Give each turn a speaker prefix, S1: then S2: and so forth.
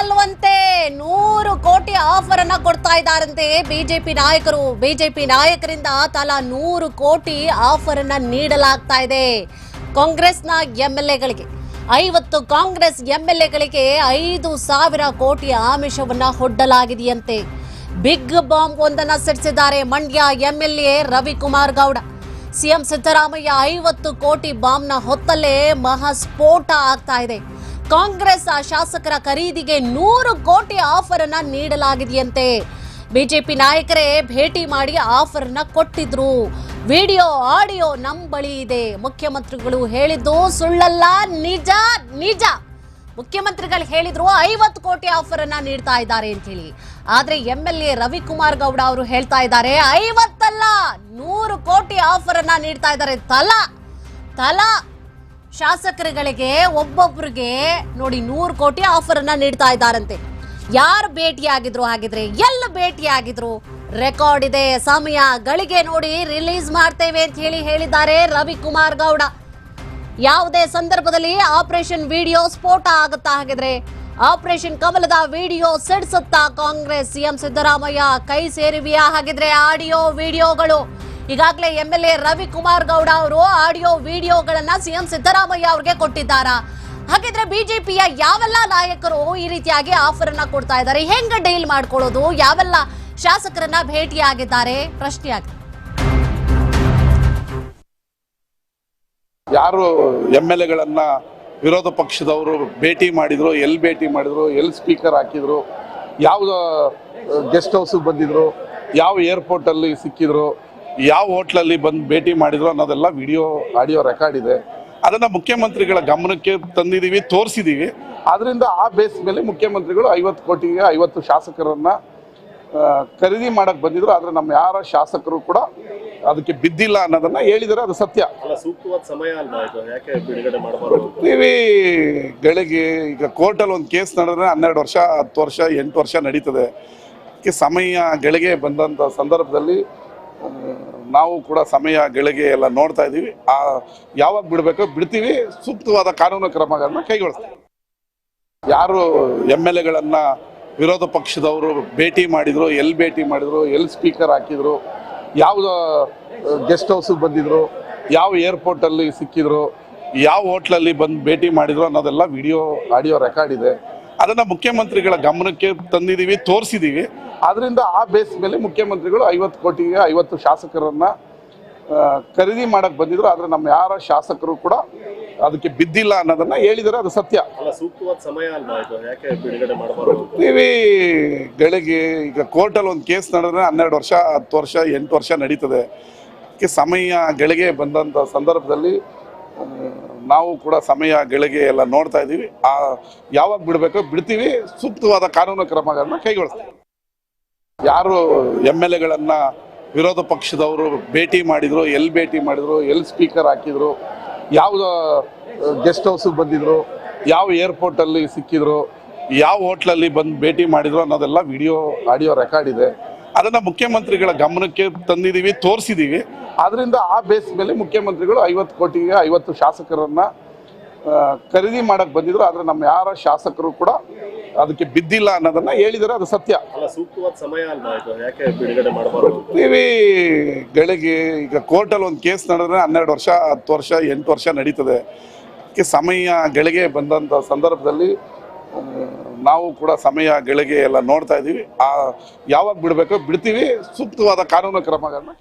S1: ಅಲ್ವಂತೆ ನೂರು ಕೋಟಿ ಆಫರ್ ಅನ್ನ ಕೊಡ್ತಾ ಇದ್ದಾರಂತೆ ಬಿಜೆಪಿ ನಾಯಕರು. ಬಿಜೆಪಿ ನಾಯಕರಿಂದ ತಲಾ ನೂರು ಕೋಟಿ ಆಫರ್ ಅನ್ನ ನೀಡಲಾಗ್ತಾ ಇದೆ. ಕಾಂಗ್ರೆಸ್ನ ಎಂಎಲ್ಎಗಳಿಗೆ, ಐವತ್ತು ಕಾಂಗ್ರೆಸ್ ಎಂಎಲ್ಎಗಳಿಗೆ ಐದು ಸಾವಿರ ಕೋಟಿ ಆಮಿಷವನ್ನ ಹೊಡ್ಡಲಾಗಿದೆಯಂತೆ ಬಿಗ್ ಬಾಂಬ್ ಒಂದನ್ನ ಸಿಡಿಸಿದ್ದಾರೆ ಮಂಡ್ಯ ಎಂಎಲ್ಎ ರವಿಕುಮಾರ್ ಗೌಡ. ಸಿಎಂ ಸಿದ್ದರಾಮಯ್ಯ ಐವತ್ತು ಕೋಟಿ ಬಾಂಬ್ನ ಹೊತ್ತಲ್ಲೇ ಮಹಾಸ್ಫೋಟ ಆಗ್ತಾ ಇದೆ. ಕಾಂಗ್ರೆಸ್ ಶಾಸಕರ ಖರೀದಿಗೆ ನೂರು ಕೋಟಿ ಆಫರ್ ಅನ್ನ ನೀಡಲಾಗಿದೆಯಂತೆ. ಬಿಜೆಪಿ ನಾಯಕರೇ ಭೇಟಿ ಮಾಡಿ ಆಫರ್ ಅನ್ನ ಕೊಟ್ಟಿದ್ರು. ವಿಡಿಯೋ, ಆಡಿಯೋ ನಮ್ ಬಳಿ ಇದೆ. ಮುಖ್ಯಮಂತ್ರಿಗಳು ಹೇಳಿದ್ದು ಸುಳ್ಳಲ್ಲ, ನಿಜ ನಿಜ. ಮುಖ್ಯಮಂತ್ರಿಗಳು ಹೇಳಿದ್ರು ಐವತ್ತು ಕೋಟಿ ಆಫರ್ ಅನ್ನ ನೀಡ್ತಾ ಇದ್ದಾರೆ ಅಂತ ಹೇಳಿ. ಆದ್ರೆ M L A Ravikumar Gowda ಅವರು ಹೇಳ್ತಾ ಇದ್ದಾರೆ, ಐವತ್ತಲ್ಲ, ನೂರು ಕೋಟಿ ಆಫರ್ ಅನ್ನ ನೀಡ್ತಾ ಇದ್ದಾರೆ. ತಲಾ ತಲಾ. ಶಾಸಕರುಗಳಿಗೆ ಒಬ್ಬೊಬ್ರಿಗೆ ನೋಡಿ ನೂರು ಕೋಟಿ ಆಫರ್ ಅನ್ನ ನೀಡ್ತಾ ಇದ್ದಾರಂತೆ. ಯಾರು ಭೇಟಿಯಾಗಿದ್ರು ಹಾಗಿದ್ರೆ ಎಲ್ಲ ಭೇಟಿಯಾಗಿದ್ರು? ರೆಕಾರ್ಡ್ ಇದೆ. ಸಮಯ ಗಳಿಗೆ ನೋಡಿ ರಿಲೀಸ್ ಮಾಡ್ತೇವೆ ಅಂತ ಹೇಳಿ ಹೇಳಿದ್ದಾರೆ ರವಿಕುಮಾರ್ ಗೌಡ. ಯಾವುದೇ ಸಂದರ್ಭದಲ್ಲಿ ಆಪರೇಷನ್ ವಿಡಿಯೋ ಸ್ಫೋಟ ಆಗುತ್ತಾ ಹಾಗಿದ್ರೆ, ಆಪರೇಷನ್ ಕಮಲದ ವಿಡಿಯೋ ಸಿಡಿಸುತ್ತಾ ಕಾಂಗ್ರೆಸ್, ಸಿಎಂ ಸಿದ್ದರಾಮಯ್ಯ ಕೈ ಸೇರಿವೆಯಾ ಹಾಗಿದ್ರೆ, ಆಡಿಯೋ ವಿಡಿಯೋಗಳು ಈಗಾಗಲೇ M L A Ravikumar Gowda ಅವರು ಆಡಿಯೋ ವಿಡಿಯೋಗಳನ್ನ ಸಿಎಂ ಸಿದ್ದರಾಮಯ್ಯ ಅವ್ರಿಗೆ ಕೊಟ್ಟಿದ್ದಾರೆ? ಹಾಗಿದ್ರೆ ಬಿಜೆಪಿಯ ಯಾವೆಲ್ಲ ನಾಯಕರು ಈ ರೀತಿಯಾಗಿ ಆಫರ್ ಅನ್ನ ಕೊಡ್ತಾ ಇದ್ದಾರೆ? ಹೆಂಗ ಡೀಲ್ ಮಾಡ್ಕೊಳ್ಳೋದು? ಯಾವೆಲ್ಲ ಶಾಸಕರನ್ನ ಭೇಟಿಯಾಗಿದ್ದಾರೆ? ಪ್ರಶ್ನೆ ಆಗಿದೆ
S2: ಯಾರು ಎಂ ಎಲ್ ಎಗಳನ್ನ ವಿರೋಧ ಪಕ್ಷದವರು ಭೇಟಿ ಮಾಡಿದ್ರು ಎಲ್ಲಿ ಭೇಟಿ ಮಾಡಿದ್ರು ಎಲ್ಲಿ ಸ್ಪೀಕರ್ ಹಾಕಿದ್ರು ಯಾವ ಗೆಸ್ಟ್ ಹೌಸಿಗೆ ಬಂದಿದ್ರು, ಯಾವ ಏರ್ಪೋರ್ಟಲ್ಲಿ ಸಿಕ್ಕಿದ್ರು ಯಾವ ಹೋಟ್ಲಲ್ಲಿ ಬಂದು ಭೇಟಿ ಮಾಡಿದ್ರು ಅನ್ನೋದೆಲ್ಲ ವಿಡಿಯೋ ಆಡಿಯೋ ರೆಕಾರ್ಡ್ ಇದೆ. ಅದನ್ನು ಮುಖ್ಯಮಂತ್ರಿಗಳ ಗಮನಕ್ಕೆ ತಂದಿದ್ದೀವಿ ತೋರಿಸಿದ್ದೀವಿ ಅದರಿಂದ ಆ ಬೇಸ್ ಮೇಲೆ ಮುಖ್ಯಮಂತ್ರಿಗಳು ಐವತ್ತು ಕೋಟಿಗೆ ಐವತ್ತು ಶಾಸಕರನ್ನ ಖರೀದಿ ಮಾಡಕ್ ಬಂದಿದ್ರು. ಆದರೆ ನಮ್ಮ ಯಾರ ಶಾಸಕರು ಕೂಡ ಅದಕ್ಕೆ ಬಿದ್ದಿಲ್ಲ ಅನ್ನೋದನ್ನ ಹೇಳಿದರೆ ಅದು ಸತ್ಯ.
S3: ಸೂಕ್ತವಾದ ಸಮಯ
S2: ಟಿವಿ ಗಳಿಗೆ ಈಗ ಕೋರ್ಟಲ್ಲಿ ಒಂದು ಕೇಸ್ ನಡೆದ್ರೆ ಹನ್ನೆರಡು ವರ್ಷ ಹತ್ತು ವರ್ಷ ಎಂಟು ವರ್ಷ ನಡೀತದೆ. ಅದಕ್ಕೆ ಸಮಯ ಗಳಿಗೆ ಬಂದಂಥ ಸಂದರ್ಭದಲ್ಲಿ ನಾವು ಕೂಡ ಸಮಯ, ಗಳಿಗೆ ಎಲ್ಲ ನೋಡ್ತಾ ಇದ್ದೀವಿ. ಆ, ಯಾವಾಗ ಬಿಡಬೇಕು ಬಿಡ್ತೀವಿ. ಸೂಕ್ತವಾದ ಕಾನೂನು ಕ್ರಮಗಳನ್ನ ಕೈಗೊಳ್ತೀವಿ ಯಾರು ಎಂ ಎಲ್ ಎಗಳನ್ನು ವಿರೋಧ ಪಕ್ಷದವರು ಭೇಟಿ ಮಾಡಿದರು ಎಲ್ಲಿ ಭೇಟಿ ಮಾಡಿದರು ಎಲ್ಲಿ ಸ್ಪೀಕರ್ ಹಾಕಿದರು ಯಾವ ಗೆಸ್ಟ್ ಹೌಸಿಗೆ ಬಂದಿದ್ರು, ಯಾವ ಏರ್ಪೋರ್ಟಲ್ಲಿ ಸಿಕ್ಕಿದ್ರು, ಯಾವ ಹೋಟ್ಲಲ್ಲಿ ಬಂದು ಭೇಟಿ ಮಾಡಿದ್ರು ಅನ್ನೋದೆಲ್ಲ ವಿಡಿಯೋ, ಆಡಿಯೋ ರೆಕಾರ್ಡ್ ಇದೆ. ಅದನ್ನು ಮುಖ್ಯಮಂತ್ರಿಗಳ ಗಮನಕ್ಕೆ ತಂದಿದ್ದೀವಿ, ತೋರಿಸಿದ್ದೀವಿ. ಅದರಿಂದ ಆ ಬೇಸ್ ಮೇಲೆ ಮುಖ್ಯಮಂತ್ರಿಗಳು ಐವತ್ತು ಕೋಟಿಗೆ ಐವತ್ತು ಶಾಸಕರನ್ನ ಖರೀದಿ ಮಾಡಕ್ ಬಂದಿದ್ರು. ಆದ್ರೆ ನಮ್ಮ ಯಾರ ಶಾಸಕರು ಕೂಡ ಅದಕ್ಕೆ ಬಿದ್ದಿಲ್ಲ ಅನ್ನೋದನ್ನ ಹೇಳಿದರೆ ಅದು ಸತ್ಯ.
S3: ಸೂಕ್ತವಾದ ಸಮಯ
S2: ಟಿವಿ ಗಳಿಗೆ ಈಗ ಕೋರ್ಟಲ್ಲಿ ಒಂದು ಕೇಸ್ ನಡೆದ್ರೆ ಹನ್ನೆರಡು ವರ್ಷ ಹತ್ತು ವರ್ಷ ಎಂಟು ವರ್ಷ ನಡೀತದೆ. ಅದಕ್ಕೆ ಸಮಯ ಗಳಿಗೆ ಬಂದಂಥ ಸಂದರ್ಭದಲ್ಲಿ ನಾವು ಕೂಡ ಸಮಯ ಗಳಿಗೆ ಎಲ್ಲ ನೋಡ್ತಾ ಇದ್ದೀವಿ. ಆ ಯಾವಾಗ ಬಿಡಬೇಕೋ ಬಿಡ್ತೀವಿ. ಸೂಕ್ತವಾದ ಕಾನೂನು ಕ್ರಮಗಳನ್ನ ಕೈಗೊಳ್ತೀವಿ ಯಾರು ಎಂ ಎಲ್ ಎಗಳನ್ನ ವಿರೋಧ ಪಕ್ಷದವರು ಭೇಟಿ ಮಾಡಿದ್ರು ಎಲ್ಲಿ ಭೇಟಿ ಮಾಡಿದ್ರು ಎಲ್ಲಿ ಸ್ಪೀಕರ್ ಹಾಕಿದ್ರು, ಯಾವ ಗೆಸ್ಟ್ ಹೌಸಿಗೆ ಬಂದಿದ್ರು, ಯಾವ ಏರ್ಪೋರ್ಟಲ್ಲಿ ಸಿಕ್ಕಿದ್ರು, ಯಾವ ಹೋಟ್ಲಲ್ಲಿ ಬಂದು ಭೇಟಿ ಮಾಡಿದ್ರು ಅನ್ನೋದೆಲ್ಲ ವಿಡಿಯೋ, ಆಡಿಯೋ ರೆಕಾರ್ಡ್ ಇದೆ. ಅದನ್ನು ಮುಖ್ಯಮಂತ್ರಿಗಳ ಗಮನಕ್ಕೆ ತಂದಿದ್ದೀವಿ ತೋರಿಸಿದ್ದೀವಿ ಅದರಿಂದ ಆ ಬೇಸ್ ಮೇಲೆ ಮುಖ್ಯಮಂತ್ರಿಗಳು ಐವತ್ತು ಕೋಟಿಗೆ ಐವತ್ತು ಶಾಸಕರನ್ನ ಖರೀದಿ ಮಾಡಕ್ ಬಂದಿದ್ರು ಆದ್ರೆ ನಮ್ಮ ಯಾರ ಶಾಸಕರು ಕೂಡ ಅದಕ್ಕೆ ಬಿದ್ದಿಲ್ಲ ಅನ್ನೋದನ್ನ ಹೇಳಿದರೆ ಅದು ಸತ್ಯ.
S3: ಸೂಕ್ತವಾದ ಸಮಯ ಬಿಡುಗಡೆ
S2: ಗಳಿಗೆ ಈಗ ಕೋರ್ಟಲ್ಲಿ ಒಂದು ಕೇಸ್ ನಡೆದ್ರೆ ಹನ್ನೆರಡು ವರ್ಷ ಹತ್ತು ವರ್ಷ ಎಂಟು ವರ್ಷ ನಡೀತದೆ. ಅದಕ್ಕೆ ಸಮಯ ಗಳಿಗೆ ಬಂದಂಥ ಸಂದರ್ಭದಲ್ಲಿ ನಾವು ಕೂಡ ಸಮಯ ಗಳಿಗೆ ಎಲ್ಲ ನೋಡ್ತಾ ಇದ್ದೀವಿ ಆ ಯಾವಾಗ ಬಿಡಬೇಕೋ ಬಿಡ್ತೀವಿ. ಸೂಕ್ತವಾದ ಕಾನೂನು ಕ್ರಮಗಳನ್ನ